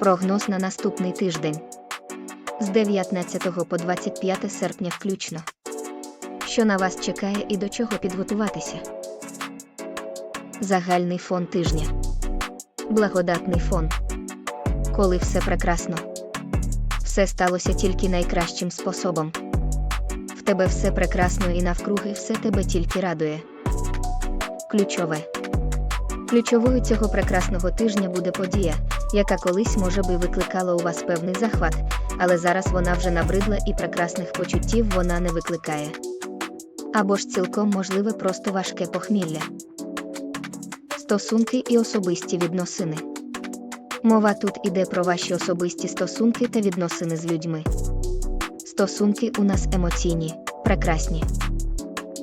Прогноз на наступний тиждень з 19 по 25 серпня включно. Що на вас чекає і до чого підготуватися? Загальний фон тижня. Благодатний фон. Коли все прекрасно. Все сталося тільки найкращим способом. В тебе все прекрасно і навкруги все тебе тільки радує. Ключове. Ключовою цього прекрасного тижня буде подія, яка колись може би викликала у вас певний захват, але зараз вона вже набридла і прекрасних почуттів вона не викликає. Або ж цілком можливе просто важке похмілля. Стосунки і особисті відносини. Мова тут іде про ваші особисті стосунки та відносини з людьми. Стосунки у нас емоційні, прекрасні.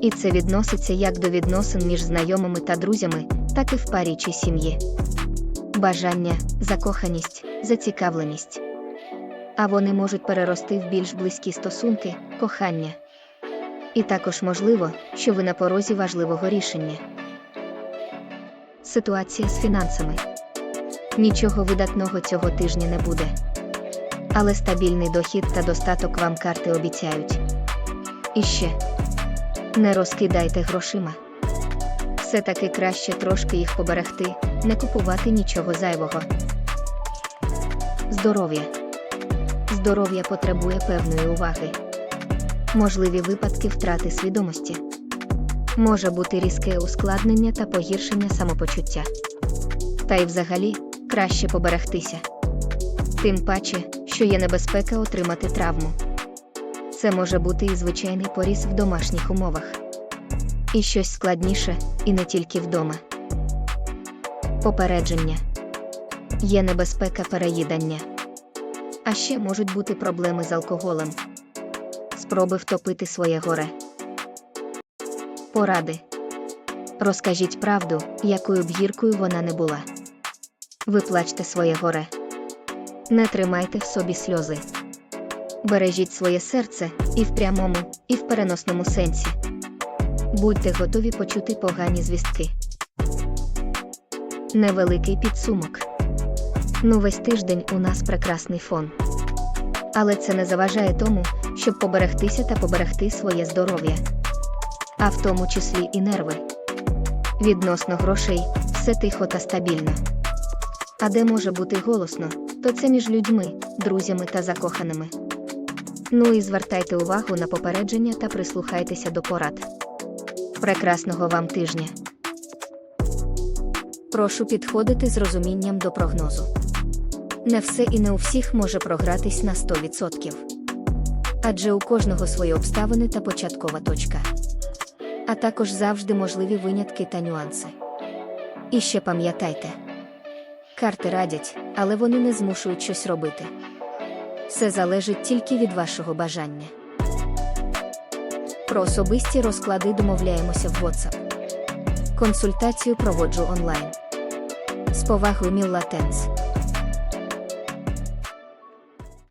І це відноситься як до відносин між знайомими та друзями, так і в парі чи сім'ї. Бажання, закоханість, зацікавленість. А вони можуть перерости в більш близькі стосунки, кохання. І також можливо, що ви на порозі важливого рішення. Ситуація з фінансами. Нічого видатного цього тижня не буде. Але стабільний дохід та достаток вам карти обіцяють. І ще не розкидайте грошима. Все-таки краще трошки їх поберегти, не купувати нічого зайвого. Здоров'я. Здоров'я потребує певної уваги. Можливі випадки втрати свідомості. Може бути різке ускладнення та погіршення самопочуття. Та й взагалі краще поберегтися. Тим паче, що є небезпека отримати травму. Це може бути і звичайний поріз в домашніх умовах. І щось складніше, і не тільки вдома. Попередження є небезпека переїдання. А ще можуть бути проблеми з алкоголем. Спроби втопити своє горе. Поради. Розкажіть правду, якою б гіркою вона не була. Виплачте своє горе. Не тримайте в собі сльози. Бережіть своє серце і в прямому, і в переносному сенсі. Будьте готові почути погані звістки. Невеликий підсумок. Ну, весь тиждень у нас прекрасний фон. Але це не заважає тому, щоб поберегтися та поберегти своє здоров'я, а в тому числі і нерви. Відносно грошей, все тихо та стабільно. А де може бути голосно, то це між людьми, друзями та закоханими. Ну і звертайте увагу на попередження та прислухайтеся до порад. Прекрасного вам тижня. Прошу підходити з розумінням до прогнозу. Не все і не у всіх може програтись на 100%. Адже у кожного свої обставини та початкова точка. А також завжди можливі винятки та нюанси. І ще пам'ятайте: карти радять, але вони не змушують щось робити. Все залежить тільки від вашого бажання. Про особисті розклади домовляємося в WhatsApp. Консультацію проводжу онлайн. З повагою Мілла Тенс.